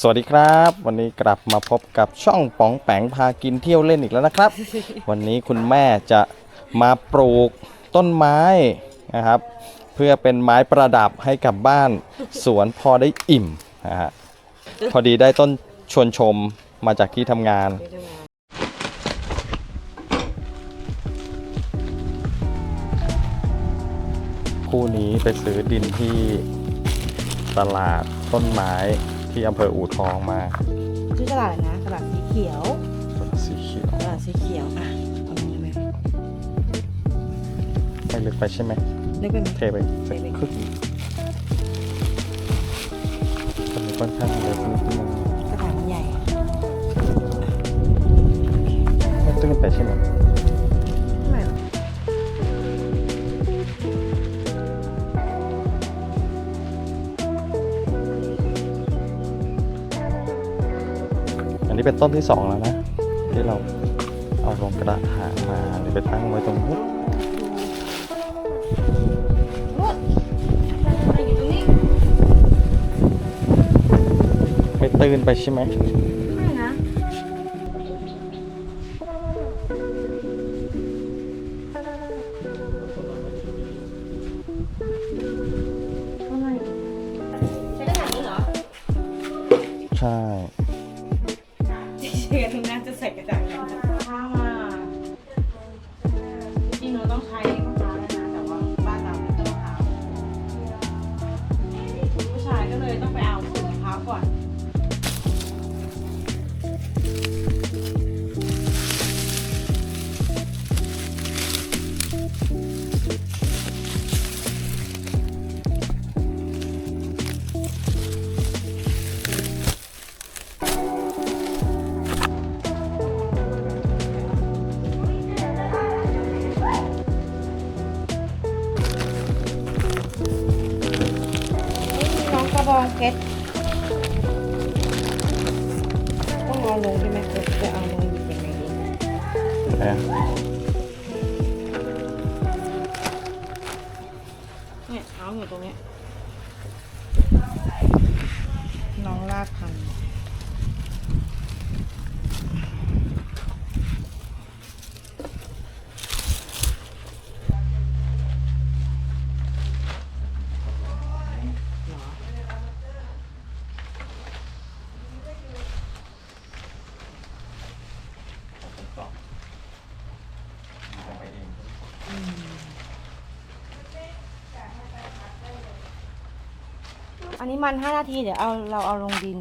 สวัสดีครับ วันนี้กลับมาพบกับช่องป๋องแปงพากินเที่ยวเล่นอีกแล้วนะครับ วันนี้คุณแม่จะมาปลูกต้นไม้นะครับ เพื่อเป็นไม้ประดับให้กับบ้านสวนพอได้อิ่มนะฮะพอดีได้ต้นชวนชมมาจากที่ทำงาน คู่นี้ไปซื้อดินที่ตลาดต้นไม้ ที่อำเภออู่ทองมาชื่อตลาดอะไรนะตลาดสีเขียวสีเขียวตลาดสีเขียวอะเอาลงเลยไหมไม่ลึกไปใช่ไหมนึกเป็นไหมเทไปสักครึ่งตอนนี้ค่อนข้างเล็กนิดนึง นี่เป็นต้นที่สองแล้วนะ ที่เราเอาลงกระถางมาหรือไปตั้งไว้ตรงนู้นไม่ตื่นไปใช่ไหม อันนี้มันห้านาทีเดี๋ยวเอาเราเอาลงดิน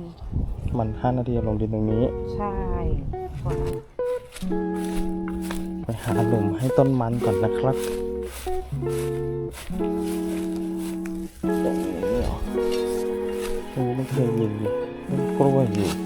มันห้านาทีลงดินตรงนี้ ใช่กว่าไปหาหลุมให้ต้นมันก่อนนะครับตรงนี้เหรอตรงนี้มันเคยมีต้นกล้วยอยู่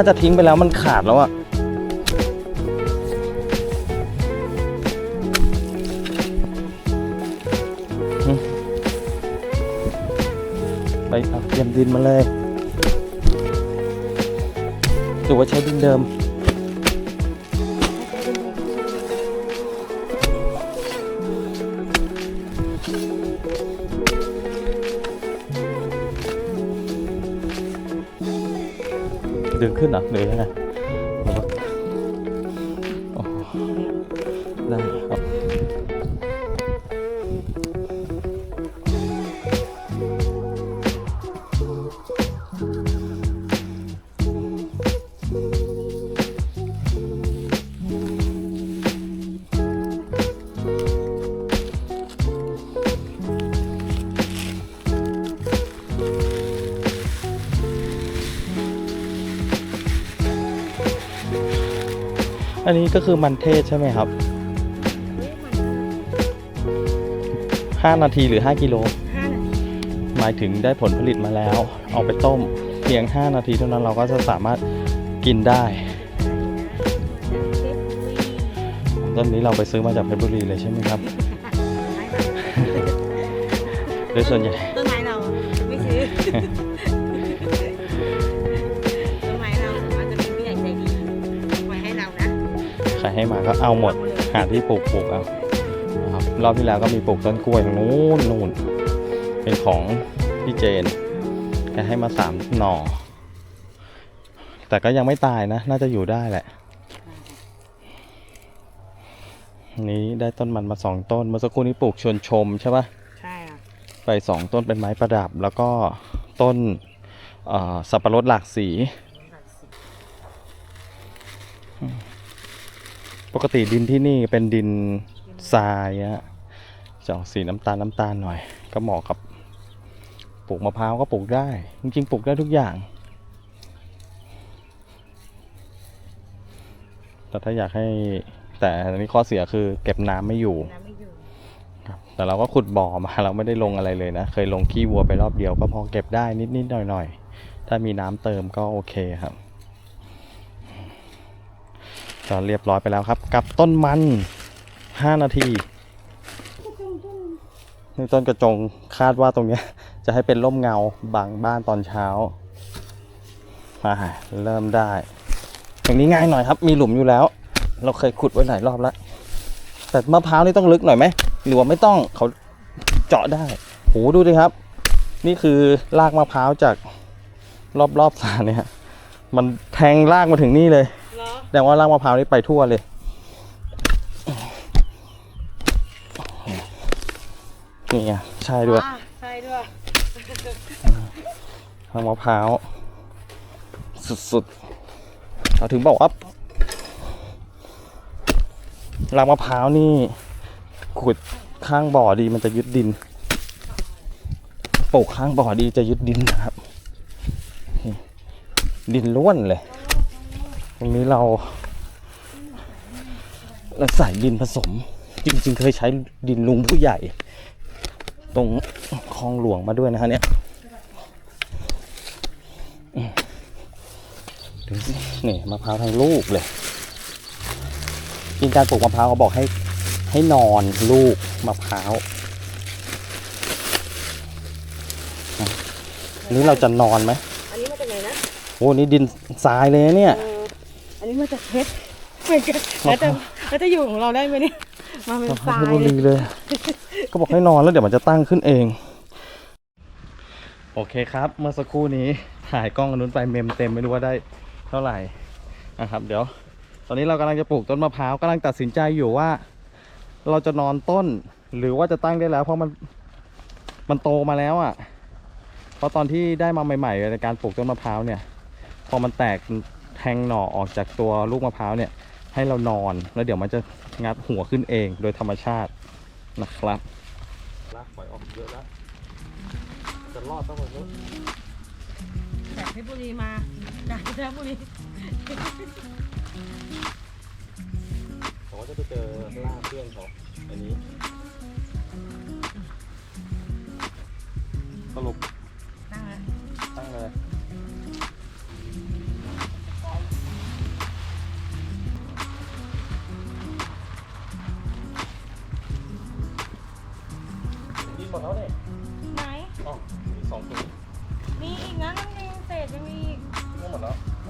น่าจะทิ้งไปแล้วมันขาดแล้วอะไปเอาเตรียมดินมาเลยหรือว่าใช้ดินเดิม ดึงขึ้นเหรอหรือยังไง อันนี้ก็คือมันเทศใช่ไหมครับ 5 นาทีหรือ 5 กิโล ห้านาทีหมายถึงได้ผลผลิตมาแล้ว เอาไปต้มใเพียง 5 นาทีเท่านั้นเราก็จะสามารถกินได้ ต้นนี้เราไปซื้อมาจากเพชรบุรีเลยใช่ไหมครับ โดยส่วนใหญ่ต้ ใครให้มาก็เอาหมด หาที่ปลูกปลูกเอานะครับรอบที่แล้วก็มีปลูกต้นกล้วยตรงนู้นนู่นเป็นของพี่เจนแกให้มาสามหน่อ แต่ก็ยังไม่ตายนะ น่าจะอยู่ได้แหละ นี้ได้ต้นมันมาสองต้น เมื่อสักครู่นี้ปลูกชวนชมใช่ปะใช่ค่ะไปสองต้นเป็นไม้ประดับ แล้วก็ต้นเอ่อสับปะรดหลากสี ปกติดินที่นี่เป็นดินทรายอะจะออกสีน้ำตาลน้ำตาลหน่อย ก็เหมาะกับปลูกมะพร้าวก็ปลูกได้ จริงๆปลูกได้ทุกอย่าง แต่ถ้าอยากให้แต่อันนี้ข้อเสียคือเก็บน้ำไม่อยู่น้ำไม่อยู่ครับแต่เราก็ขุดบ่อมาเราไม่ได้ลงอะไรเลยนะ เคยลงขี้วัวไปรอบเดียวก็พอเก็บได้นิดๆหน่อยๆถ้ามีน้ำเติมก็โอเคครับ ก็เรียบร้อยไปแล้วครับ กับต้นมัน 5 นาทีนี่ต้นกระจงคาดว่าตรงนี้จะให้เป็นร่มเงาบังบ้านตอนเช้ามาเริ่มได้ ตรงนี้ง่ายหน่อยครับ มีหลุมอยู่แล้ว เราเคยขุดไว้หลายรอบแล้ว แต่มะพร้าวนี่ต้องลึกหน่อยไหมหรือว่าไม่ต้องเขาเจาะได้โหดูดิครับ นี่คือรากมะพร้าวจากรอบรอบๆสาเนี่ยมันแทงรากมาถึงนี่เลย แสดงว่ารากมะพร้าวนี่ไปทั่วเลยนี่ไงใช่ด้วยอ่าใช่ด้วยรากมะพร้าวสุดๆเราถึงบอกว่ารากมะพร้าวนี่ขุดข้างบ่อดีมันจะยึดดินปลูกข้างบ่อดีจะยึดดินนะครับนี่ดินล้วนเลย ตรงนี้เราเราใส่ดินผสม จริง ๆ เคยใช้ดินลุงผู้ใหญ่ ตรงคลองหลวงมาด้วยนะฮะเนี่ยอืมดูสินี่มะพร้าวทั้งลูกเลยจริงการปลูกมะพร้าวเขาบอกให้ให้นอนลูกมะพร้าวอะอันนี้เราจะนอนไหมอันนี้มาจากไหนนะโอ้นี่ดินทรายเลยนะเนี่ยเอออันนี้มาจากเพชรเหมือนกันแล้วจะแล้วจะอยู่ของเราได้ไหมเนี่ยมาเป็นทรายเพชรบุรีเลย ก็บอกให้นอนแล้วเดี๋ยวมันจะตั้งขึ้นเอง โอเคครับ เมื่อสักครู่นี้ถ่ายกล้องอันนู้นไปเมมเต็มไม่รู้ว่าได้เท่าไหร่นะครับ เดี๋ยว ตอนนี้เรากำลังจะปลูกต้นมะพร้าวกำลังตัดสินใจอยู่ว่า เราจะนอนต้น หรือว่าจะตั้งได้แล้ว เพราะมันมันโตมาแล้วอะ่ะเพราะตอนที่ได้มาใหม่ๆในการปลูกต้นมะพร้าวเนี่ย พอมันแตก แทงหน่อออกจากตัวลูกมะพร้าวเนี่ยให้เรานอนแล้วเดี๋ยวมันจะงัดหัวขึ้นเองโดยธรรมชาตินะครับลากปล่อยออกเยอะแล้วจะรอดต้องไปจากเพชรบุรีมาจากเพชรบุรีผมก็จะไปเจอล่าเพื่อนเขาอันนี้สรุป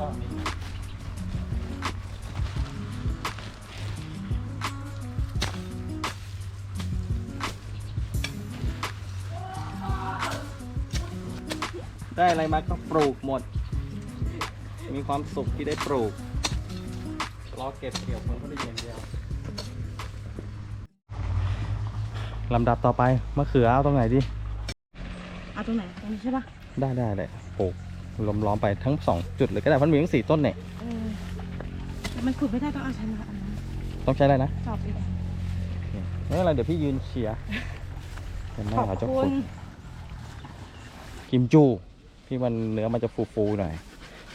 หมดแล้วอ๋อมีได้อะไรมาก็ปลูกหมด มีความสุขที่ได้ปลูก รอเก็บเกี่ยวผลผลิตอย่างเดียวลำดับต่อไปมะเขือเอาตรงไหนดี เอาตรงไหนตรงนี้ใช่ปะได้ได้เลยปลูก ล้อมๆไปทั้งสองจุดเลยก็ได้เพราะมันมีทั้งสี่ต้นเนี่ยเออแต่มันขุดไม่ได้ต้องเอาใช้มาอันนั้นต้องใช้อะไรนะสอบอีกไม่เป็นไรเดี๋ยวพี่ยืนเชียร์เป็นแม่ขอบเขาจะคุฝึณกกิมจูที่มันเนื้อมันจะฟูๆหน่อย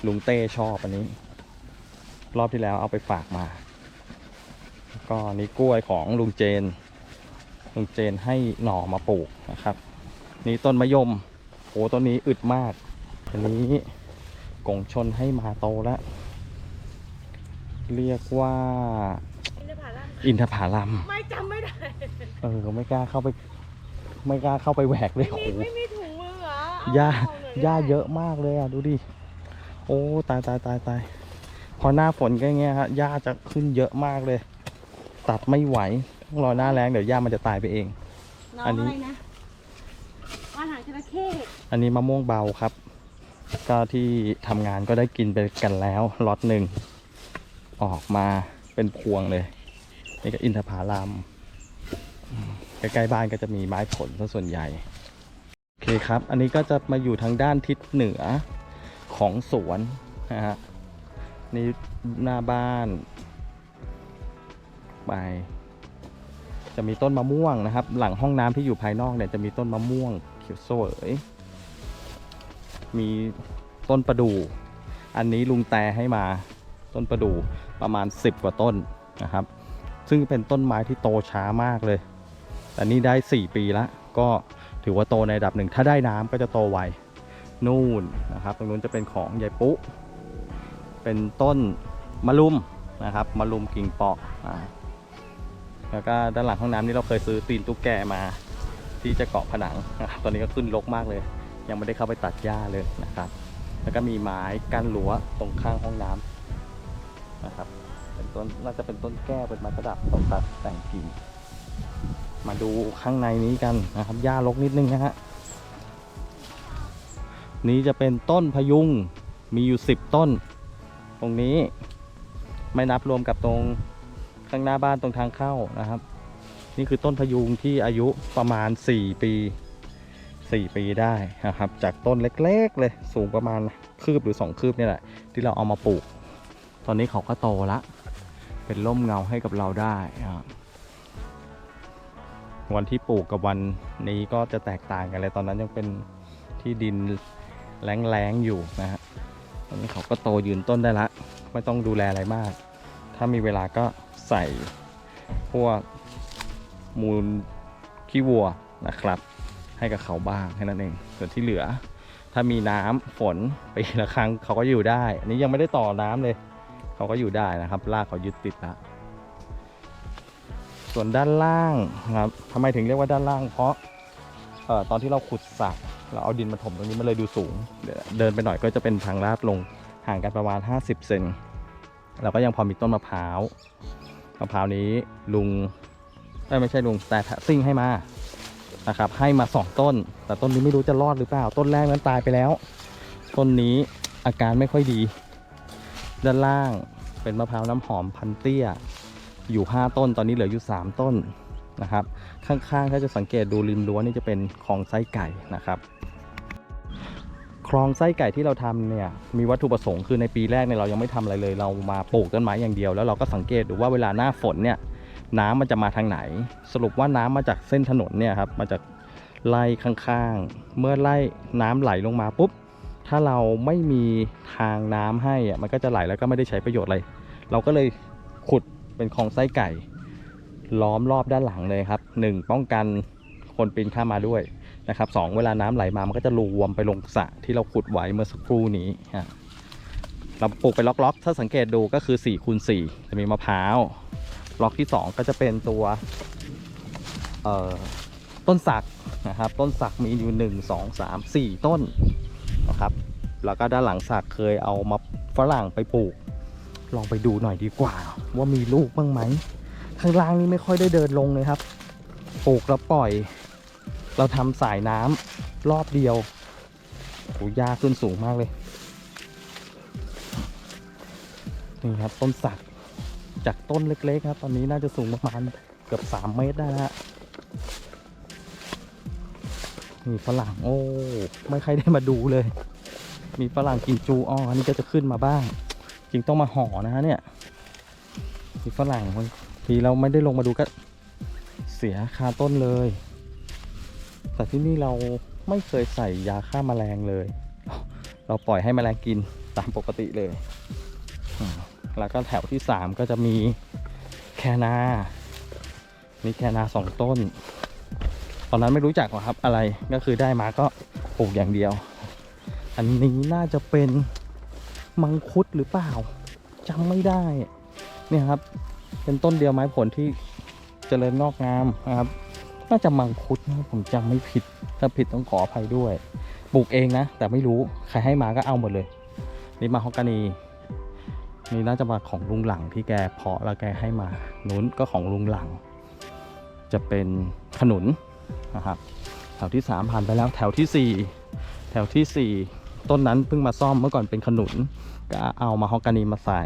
ลุงเต้ชอบอันนี้ รอบที่แล้วเอาไปฝากมาแล้วก็นี่กล้วยของลุงเจน ลุงเจนให้หน่อมาปลูกนะครับ นี่ต้นมะยมโอ้ต้นนี้อึดมาก อันนี้กงชนให้มาโตแล้ว เรียกว่าอินทผลัมอินทผลัมไม่จำไม่ได้ เออไม่กล้าเข้าไป ไม่กล้าเข้าไปแหวกเลยไม่โอ้มีโหไม่มีถุงมือเหรอเอหญ้าเอน่หญ้าเยอะมากเลยอะดูดิ โอ้ตายตายตายตายพอหน้าฝนก็อย่างเงี้ยฮะหญ้าจะขึ้นเยอะมากเลย ตัดไม่ไหวต้องรอหน้าแรงเดี๋ยวหญ้ามันจะตายไปเองน้องอันนี้อะไรนะว่านหางจระเข้อันนี้มะม่วงเบาครับ ก็ที่ทำงานก็ได้กินไปกันแล้วล็อตหนึ่งออกมาเป็นพวงเลย นี่ก็อินทผลัมอืมใกล้ๆบ้านก็จะมีไม้ผลซะส่วนใหญ่โอเคครับ อันนี้ก็จะมาอยู่ทางด้านทิศเหนือของสวนนะฮะนี่หน้าบ้าน ไป จะมีต้นมะม่วงนะครับ หลังห้องน้ำที่อยู่ภายนอกเนี่ยจะมีต้นมะม่วงเขียวสวย มีต้นประดู่อันนี้ลุงแตให้มาต้นประดู่ประมาณ 10 กว่าต้นนะครับ ซึ่งเป็นต้นไม้ที่โตช้ามากเลย แต่นี่ได้ 4 ปีล้วก็ถือว่าโตในระดับหนึ่ง ถ้าได้น้ำก็จะโตไวนู่นนะครับ ตรงนู้นจะเป็นของยายปุ๊เป็นต้นมะลุมนะครับมะลุมกิ่งเปาะแล้วก็ด้านหลังห้องน้ำนี่เราเคยซื้อตีนตุ๊กแกมาที่จะเกาะผนังนะครับตอนนี้ก็ขึ้นรกมากเลย ยังไม่ได้เข้าไปตัดหญ้าเลยนะครับ แล้วก็มีไม้กั้นรั้วตรงข้างห้องน้ำนะครับ เป็นต้นน่าจะเป็นต้นแก้วเป็นไม้ประดับตกตัดแต่งกิ่งมาดูข้างในนี้กันนะครับหญ้ารกนิดนึงนะฮะนี้จะเป็นต้นพยุงมีอยู่ 10 ต้น ตรงนี้ไม่นับรวมกับตรงข้างหน้าบ้านตรงทางเข้านะครับ นี่คือต้นพยุงที่อายุประมาณ 4 ปี 4 ปีได้นะครับ จากต้นเล็กๆเลยสูงประมาณคืบหรือ 2 คืบนี่แหละ ที่เราเอามาปลูก ตอนนี้เขาก็โตละเป็นร่มเงาให้กับเราได้ครับวันที่ปลูกกับวันนี้ก็จะแตกต่างกันเลย ตอนนั้นยังเป็นที่ดินแล้งๆอยู่นะฮะตอนนี้เขาก็โตยืนต้นได้ละ ไม่ต้องดูแลอะไรมาก ถ้ามีเวลาก็ใส่พวกมูลขี้วัวนะครับ ให้กับเขาบ้างแค่นั้นเอง ส่วนที่เหลือ ถ้ามีน้ำฝนปีละครั้งเขาก็อยู่ได้ อันนี้ยังไม่ได้ต่อน้ำเลย เขาก็อยู่ได้นะครับรากเขายึดติดละส่วนด้านล่างนะครับทำไมถึงเรียกว่าด้านล่าง เพราะเอ่อตอนที่เราขุดสระเราเอาดินมาถมตรงนี้มันเลยดูสูง เดินไปหน่อยก็จะเป็นทางลาดลงห่างกันประมาณ 50 เซนเราก็ยังพอมีต้นมะพร้าวมะพร้าวนี้ลุงไม่ใช่ลุงแต่ซิ่งให้มา นะครับ ให้มาสองต้น แต่ต้นนี้ไม่รู้จะรอดหรือเปล่า ต้นแรกนั้นตายไปแล้ว ต้นนี้อาการไม่ค่อยดี ด้านล่างเป็นมะพร้าวน้ำหอมพันเตี้ย อยู่ 5 ต้น ตอนนี้เหลืออยู่ 3 ต้นนะครับ ข้างๆ ถ้าจะสังเกตดูริมรั้วนี่จะเป็นคลองไส้ไก่นะครับ คลองไส้ไก่ที่เราทำเนี่ย มีวัตถุประสงค์คือในปีแรกเนี่ยเรายังไม่ทำอะไรเลย เรามาปลูกต้นไม้อย่างเดียว แล้วเราก็สังเกตดูว่าเวลาหน้าฝนเนี่ย น้ำมันจะมาทางไหน สรุปว่าน้ำมาจากเส้นถนนเนี่ยครับมาจากไล่ข้างๆ เมื่อไล่น้ำไหลลงมาปุ๊บ ถ้าเราไม่มีทางน้ำให้อะมันก็จะไหลแล้วก็ไม่ได้ใช้ประโยชน์อะไร เราก็เลยขุดเป็นคลองไส้ไก่ ล้อมรอบด้านหลังเลยครับหนึ่งป้องกันคนปีนข้ามมาด้วยนะครับสองเวลาน้ำไหลมามันก็จะรวมไปลงสระที่เราขุดไว้เมื่อสักครู่นี้ฮะเราปลูกไปล็อกๆ ถ้าสังเกตดูก็คือ4คูณ4จะมีมะพร้าว ล็อกที่ 2 ก็จะเป็นตัวต้นสักนะครับ ต้นสักมีอยู่ 1 2 3 4 ต้นนะครับ แล้วก็ด้านหลังสักเคยเอามาฝรั่งไปปลูก ลองไปดูหน่อยดีกว่า ว่ามีลูกบ้างไหมข้างล่างนี่ไม่ค่อยได้เดินลงเลยครับปลูกแล้วปล่อย เราทำสายน้ำรอบเดียวโหหญ้าขึ้นสูงมากเลยนี่ครับต้นสัก จากต้นเล็กๆครับ ตอนนี้น่าจะสูงประมาณเกือบ3เมตรได้ฮะนี่ฝรั่งโอ้ไม่ใครได้มาดูเลย มีฝรั่งกินจูอ้ออันนี้ก็จะขึ้นมาบ้าง จริงต้องมาห่อนะฮะเนี่ยมีฝรั่งทีเราไม่ได้ลงมาดูก็เสียคาต้นเลย แต่ที่นี่เราไม่เคยใส่ยาฆ่าแมลงเลย เราปล่อยให้แมลงกินตามปกติเลย แล้วก็แถวที่สามก็จะมีแคนา มีแคนาสองต้น ตอนนั้นไม่รู้จักหรอครับอะไรก็คือได้มาก็ปลูกอย่างเดียว อันนี้น่าจะเป็นมังคุดหรือเปล่าจำไม่ได้ เนี่ยครับ เป็นต้นเดียวไม้ผลที่เจริญงอกงามนะครับ น่าจะมังคุดนะผมจำไม่ผิด ถ้าผิดต้องขออภัยด้วย ปลูกเองนะ แต่ไม่รู้ ใครให้มาก็เอาหมดเลย นี่มาฮอกกานี นี่น่าจะมาของลุงหลังที่แกเพาะแล้วแกให้มานุ้นก็ของลุงหลัง จะเป็นขนุนนะครับแถวที่ 3 ผ่านไปแล้วแถวทีสี่4 แถวทีสี่ 4 ต้นนั้นเพิ่งมาซ่อมเมื่อก่อนเป็นขนุน ก็เอามาฮอกกานีมาใส่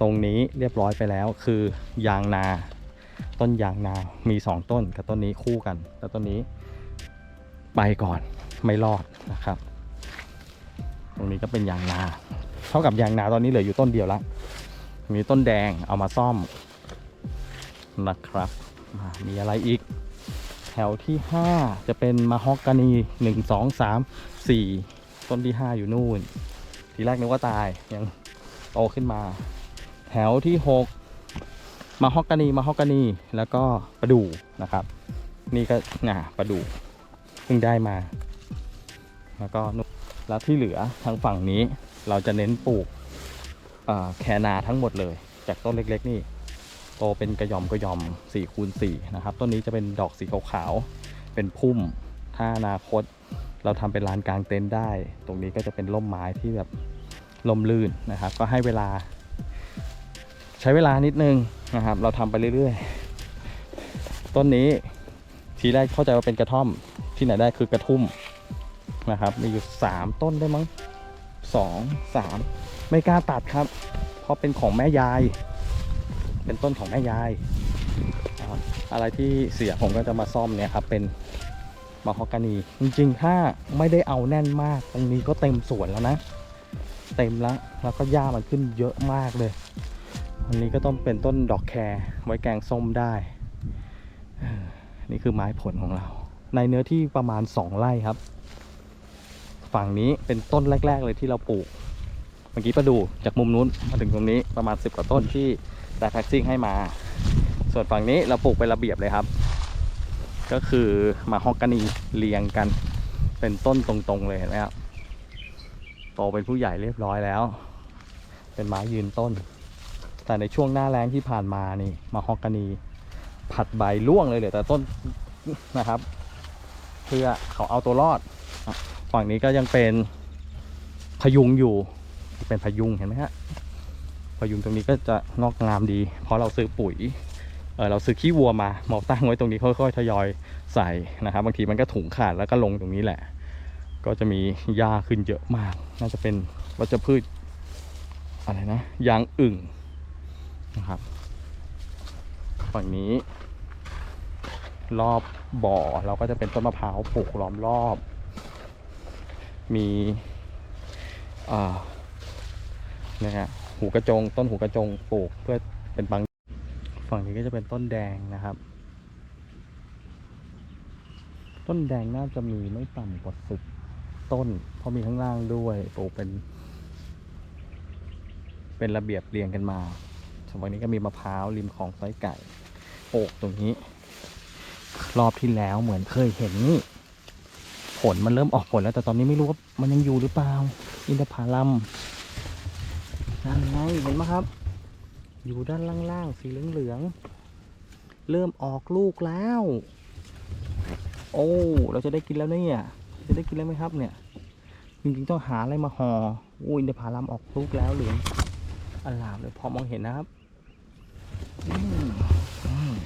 ตรงนี้เรียบร้อยไปแล้วคือยางนา ต้นยางนามี 2 ต้นกับต้นนี้คู่กัน แล้วต้นนี้ไปก่อนไม่รอดนะครับ ตรงนี้ก็เป็นยางนา เท่ากับยางนาตอนนี้เหลืออยู่ต้นเดียวละ มีต้นแดงเอามาซ่อมนะครับ มีอะไรอีก แถวที่ 5 จะเป็นมาฮอกกานี 1 2 3 4 ต้นที่ 5 อยู่นู่น ทีแรกนึกว่าตายยังโตขึ้นมา แถวที่ 6 มาฮอกกานีมาฮอกกานี แล้วก็ประดู่นะครับ นี่ก็น่ะประดู่เพิ่งได้มา แล้วก็แล้วที่เหลือทางฝั่งนี้ เราจะเน้นปลูกแคนาทั้งหมดเลย จากต้นเล็กๆ นี่ โตเป็นกระยอมกระยอม4คูณ4นะครับ ต้นนี้จะเป็นดอกสีขาวๆ เป็นพุ่ม ถ้าอนาคต เราทำเป็นลานกลางเต็นท์ได้ ตรงนี้ก็จะเป็นร่มไม้ที่แบบลมลื่นนะครับ ก็ให้เวลา ใช้เวลานิดนึงนะครับ เราทำไปเรื่อยๆ ต้นนี้ทีแรกเข้าใจว่าเป็นกระท่อม ที่ไหนได้คือกระทุ่มนะครับ มีอยู่ 3 ต้นได้มั้ง สองสามไม่กล้าตัดครับ เพราะเป็นของแม่ยาย เป็นต้นของแม่ยาย อะไรที่เสียผมก็จะมาซ่อมเนี่ยครับ เป็นมาฮอกกานี จริงๆ ถ้าไม่ได้เอาแน่นมาก ตรงนี้ก็เต็มสวนแล้วนะ เต็มแล้ว แล้วก็หญ้ามันขึ้นเยอะมากเลย อันนี้ก็ต้องเป็นต้นดอกแครไว้แกงส้มได้ นี่คือไม้ผลของเรา ในเนื้อที่ประมาณ 2 ไร่ครับ ฝั่งนี้เป็นต้นแรก ๆ เลยที่เราปลูก เมื่อกี้ประดูจากมุมนู้นมาถึงตรงนี้ประมาณ 10 กว่าต้นที่แต่แพ็กซิ่งให้มา ส่วนฝั่งนี้เราปลูกเป็นระเบียบเลยครับ ก็คือมาฮอกกานีเรียงกัน เป็นต้นตรงๆเลยเห็นะครับโตเป็นผู้ใหญ่เรียบร้อยแล้ว เป็นไม้ยืนต้น แต่ในช่วงหน้าแล้งที่ผ่านมานี่มาฮอกกานีผัดใบร่วงเลยเหลือแต่ต้นนะครับ เพื่อเขาเอาตัวรอด ฝั่งนี้ก็ยังเป็นพยุงอยู่ เป็นพยุงเห็นไหมฮะพยุงตรงนี้ก็จะงอกงามดี เพราะเราซื้อปุ๋ยเออเราซื้อขี้วัวมาหมาตั้งไว้ตรงนี้ค่อยๆทยอยใส่นะครับบางทีมันก็ถุงขาดแล้วก็ลงตรงนี้แหละ ก็จะมีหญ้าขึ้นเยอะมาก น่าจะเป็นวัชพืชอะไรนะยางอึ่งนะครับฝั่งนี้ รอบบ่อเราก็จะเป็นต้นมะพร้าวปลูกล้อมรอบ มีอ่านะฮะหูกระจง ต้นหูกระจงปลูกเพื่อเป็นบางฝั่งนี้ก็จะเป็นต้นแดงนะครับ ต้นแดงน่าจะมีไม่ต่ำกว่าสิบต้น เพราะมีข้างล่างด้วยปลูกเป็น เป็นระเบียบเรียงกันมาส่วนฝั่งนี้ก็มีมะพร้าวริมของไส้ไก่ปลูกตรงนี้ รอบที่แล้วเหมือนเคยเห็นนี่ ผลมันเริ่มออกผลแล้วแต่ตอนนี้ไม่รู้ว่ามันยังอยู่หรือเปล่า อินทผลัมนั่นไงเห็นไหมครับ อยู่ด้านล่างๆสีเหลืองๆเริ่มออกลูกแล้ว โอ้เราจะได้กินแล้วเนี่ยจะได้กินแล้วไหมครับเนี่ยจริงๆต้องหาอะไรมาหอ่อโอ้อินทผลัมออกลูกแล้วเหลืองอลามเลยพอมองเห็นนะครับ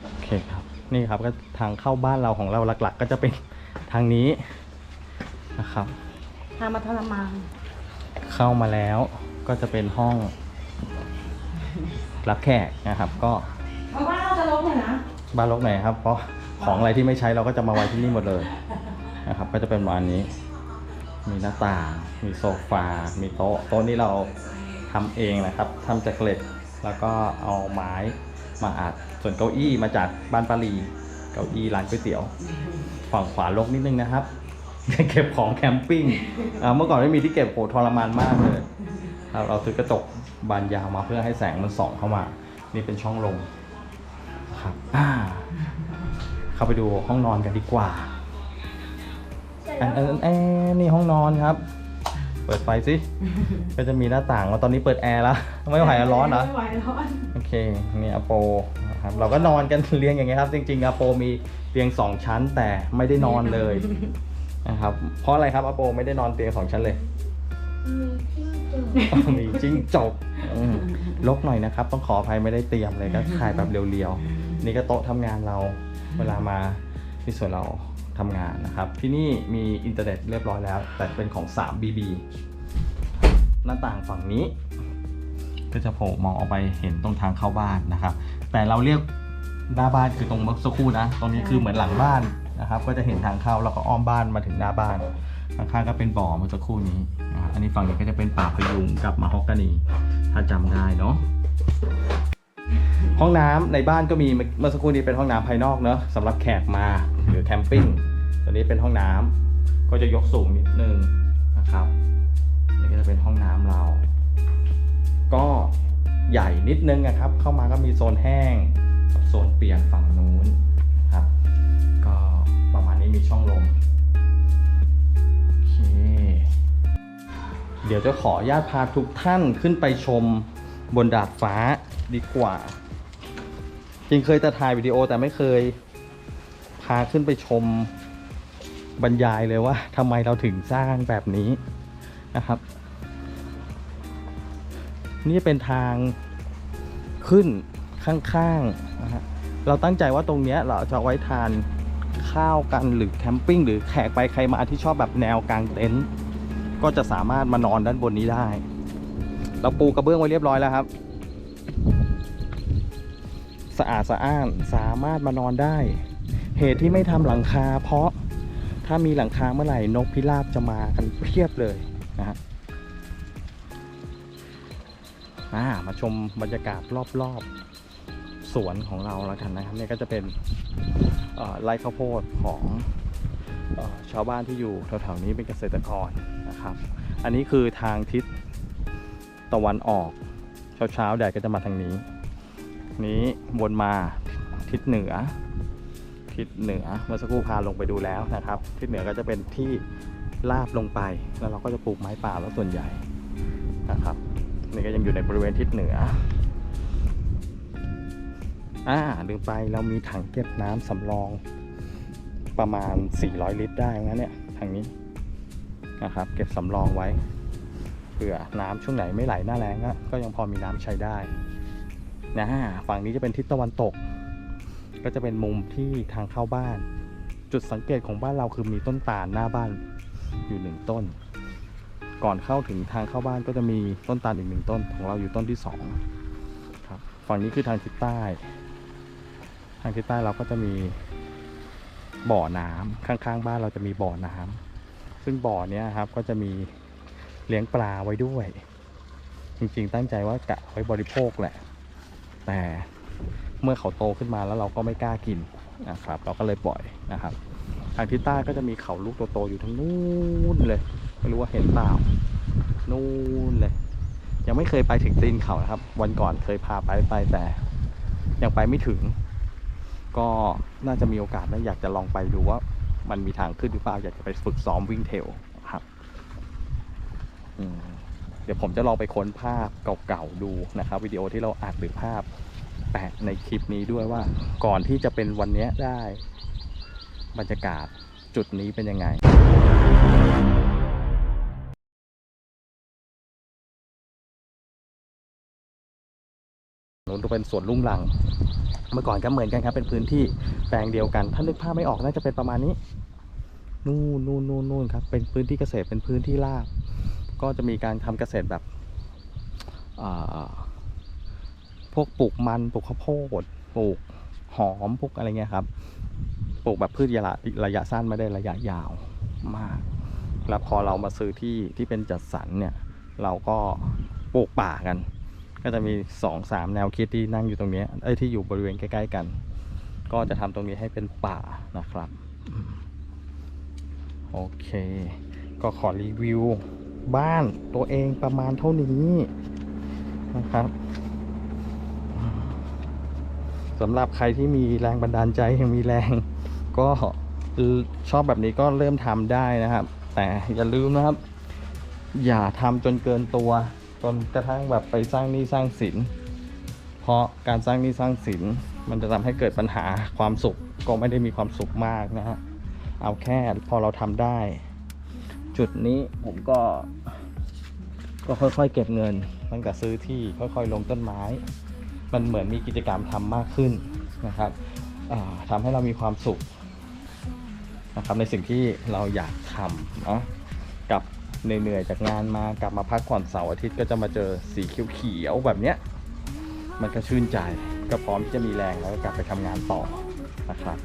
โอเคครับ นี่ครับก็ทางเข้าบ้านเราของเราหลัก ๆ ก็จะเป็นทางนี้ นะครับทามาทรมานเข้ามาแล้วก็จะเป็นห้องรับแขกนะครับ ก็เพราะว่าเราจะลงหน่อยนะบ้านรกไหนอยครับ เพราะของอะไรที่ไม่ใช้เราก็จะมาไว้ที่นี่หมดเลยนะครับ ก็จะเป็นประมาณนี้ มีหน้าต่าง มีโซฟา มีโต๊ะ โต๊ะนี้เราทำเองนะครับทำจากเหล็ก แล้วก็เอาไม้มาอัด ส่วนเก้าอี้มาจากบ้านปารี เก้าอี้ร้านก๋วยเตี๋ยว ฝั่งขวาลกนิดนึงนะครับ เก็บของแคมปิ้งอ่าเมื่อก่อนไม่มีที่เก็บโหทรมานมากเลยครับเราซื้อกระจกบานยาวมาเพื่อให้แสงมันส่องเข้ามา นี่เป็นช่องลมครับอ่าเข้าไปดูห้องนอนกันดีกว่าอันอันอันอันนี่ห้องนอนครับ เปิดไฟสิก็จะมีหน้าต่างว่าตอนนี้เปิดแอร์แล้วไม่ไหวแล้วร้อนเหรอไม่ไหวร้อนโอเคนี่อโปนะครับเราก็นอนกันเรียงอย่างเงี้ยครับ จริงๆอโปมีเตียงสองชั้นแต่ไม่ได้นอนเลย นะครับเพราะอะไรครับอโปไม่ได้นอนเตียงสองชั้นเลยมีจิ้งจกอืมลกหน่อยนะครับ ต้องขออภัยไม่ได้เตรียมเลยก็ถ่ายแบบเรียวๆ นี่ก็โต๊ะทำงานเราเวลามาที่ส่วนเราทำงานนะครับ ที่นี่มีอินเทอร์เน็ตเรียบร้อยแล้ว แต่เป็นของ 3BB หน้าต่างฝั่งนี้ ก็จะโผล่มองออกไปเห็นตรงทางเข้าบ้านนะครับ แต่เราเรียกหน้าบ้านคือตรงเมื่อสักครู่นะ ตรงนี้คือเหมือนหลังบ้าน นะครับ ก็จะเห็นทางเข้าแล้วก็อ้อมบ้านมาถึงหน้าบ้าน ข้างๆก็เป็นบ่อเมื่อสักครู่นี้ อันนี้ฝั่งนี้ก็จะเป็นป่าพยุงกับมาฮอกกานี ถ้าจำได้เนาะ ห้องน้ำในบ้านก็มีเมื่อสักครู่นี้เป็นห้องน้ำภายนอกเนอะสำหรับแขกมาหรือแคมปิ้ง ตัวนี้เป็นห้องน้ำก็จะยกสูงนิดนึงนะครับนี่ก็จะเป็นห้องน้ำเรา ก็ใหญ่นิดนึงนะครับ เข้ามาก็มีโซนแห้งกับโซนเปียกฝั่งนู้น มีช่องลมโอเคเดี๋ยวจะขอญาตพาทุกท่านขึ้นไปชมบนดาดฟ้าดีกว่า จริงเคยแต่ถ่ายวิดีโอแต่ไม่เคย พาขึ้นไปชมบรรยายเลยว่าทำไมเราถึงสร้างแบบนี้นะครับ นี่เป็นทางขึ้นข้างๆนะฮะเราตั้งใจว่าตรงเนี้ยเราจะไว้ทาน ข้าวกันหรือแคมปิ้งหรือแขกไปใครมาที่ชอบแบบแนวกลางเต็นท์ก็จะสามารถมานอนด้านบนนี้ได้ เราปูกระเบื้องไว้เรียบร้อยแล้วครับ สะอาดสะอ้านสามารถมานอนได้ เหตุที่ไม่ทำหลังคา เพราะถ้ามีหลังคาเมื่อไหร่นกพิราบจะมากันเพียบเลยนะฮะมาชมบรรยากาศรอบๆ สวนของเราแล้วกันนะครับเนี่ยก็จะเป็นไร่ข้าวโพดของออชาวบ้านที่อยู่แถวๆนี้เป็นเกษตรกรนะครับ อันนี้คือทางทิศตะวันออกเช้าๆแดดก็จะมาทางนี้ นี้วนมาทิศเหนือ ทิศเหนือเมื่อสักครู่พาลงไปดูแล้วนะครับ ทิศเหนือก็จะเป็นที่ลาบลงไปแล้วเราก็จะปลูกไม้ป่าแล้วส่วนใหญ่นะครับนี่ก็ยังอยู่ในบริเวณทิศเหนือ อ่าลืมไปเรามีถังเก็บน้ำสำรองประมาณ 400 ลิตรได้งั้นเนี่ยทางนี้นะครับ เก็บสำรองไว้เผื่อน้ำช่วงไหนไม่ไหลหน้าแรงก็ยังพอมีน้ำใช้ได้นะฝั่งนี้จะเป็นทิศตะวันตก ก็จะเป็นมุมที่ทางเข้าบ้าน จุดสังเกตของบ้านเราคือมีต้นตาลหน้าบ้านอยู่หนึ่งต้น ก่อนเข้าถึงทางเข้าบ้านก็จะมีต้นตาลอีกหนึ่งต้น ของเราอยู่ต้นที่สองครับฝั่งนี้คือทางทิศใต้างทิศใต้เราก็จะมีบ่อน้ำข้างๆ บ้านเราจะมีบ่อน้ำซึ่งบ่อเนี้ยครับก็จะมีเลี้ยงปลาไว้ด้วย จริงๆ ตั้งใจว่ากะไว้บริโภคแหละ แต่เมื่อเขาโตขึ้นมาแล้วเราก็ไม่กล้ากินนะครับ เราก็เลยปล่อยนะครับ ทางทิศใต้ก็จะมีเขาลูกโตๆอยู่ทั้งนู้นเลย ไม่รู้ว่าเห็นเปล่านู่นเลย ยังไม่เคยไปถึงตีนเขานะครับ วันก่อนเคยพาไปไปแต่ยังไปไม่ถึง ก็น่าจะมีโอกาสนะอยากจะลองไปดูว่ามันมีทางขึ้นหรือเปล่า อยากจะไปฝึกซ้อมวิ่งเทลครับเดี๋ยวผมจะลองไปค้นภาพเก่าๆดูนะครับวิดีโอที่เราอัดหรือภาพแปะในคลิปนี้ด้วยว่าก่อนที่จะเป็นวันนี้ได้ บรรยากาศจุดนี้เป็นยังไง นู้นจะเป็นสวนลุ่งลัง เมื่อก่อนก็เหมือนกันครับ เป็นพื้นที่แปลงเดียวกัน ถ้านึกภาพไม่ออกน่าจะเป็นประมาณนี้ นู่นนู่นนู่นนู่นครับ เป็นพื้นที่เกษตรเป็นพื้นที่ราบ ก็จะมีการทำเกษตรแบบพวกปลูกมันปลูกข้าวโพดปลูกหอมพวกอะไรเงี้ยครับปลูกแบบพืชระยะระยะสั้นไม่ได้ระยะยาวมาก แล้วพอเรามาซื้อที่ที่เป็นจัดสรรเนี่ย เราก็ปลูกป่ากัน ก็จะมีสองสามแนวคิดที่นั่งอยู่ตรงนี้ยเอ้ที่อยู่บริเวณใกล้ ๆ กัน ก็จะทำตรงนี้ให้เป็นป่านะครับ โอเค ก็ขอรีวิวบ้านตัวเองประมาณเท่านี้นะครับสำหรับใครที่มีแรงบันดาลใจยังมีแรง ก็ชอบแบบนี้ก็เริ่มทำได้นะครับ แต่อย่าลืมนะครับ อย่าทำจนเกินตัว จนกระทั่งแบบไปสร้างหนี้สร้างสิน เพราะการสร้างหนี้สร้างสินมันจะทำให้เกิดปัญหาความสุขก็ไม่ได้มีความสุขมากนะฮะเอาแค่พอเราทำได้ จุดนี้ผมก็ ก็ค่อยๆ เก็บเงินตั้งแต่ซื้อที่ค่อยๆ ลงต้นไม้ มันเหมือนมีกิจกรรมทำมากขึ้นนะครับอ่าทำให้เรามีความสุขนะครับในสิ่งที่เราอยากทำเนาะกับ เหนื่อยๆจากงานมากลับมาพักผ่อนเสาร์อาทิตย์ก็จะมาเจอสีเขียวๆแบบเนี้ยมันก็ชื่นใจก็พร้อมที่จะมีแรงแล้วก็กลับไปทำงานต่อนะครับ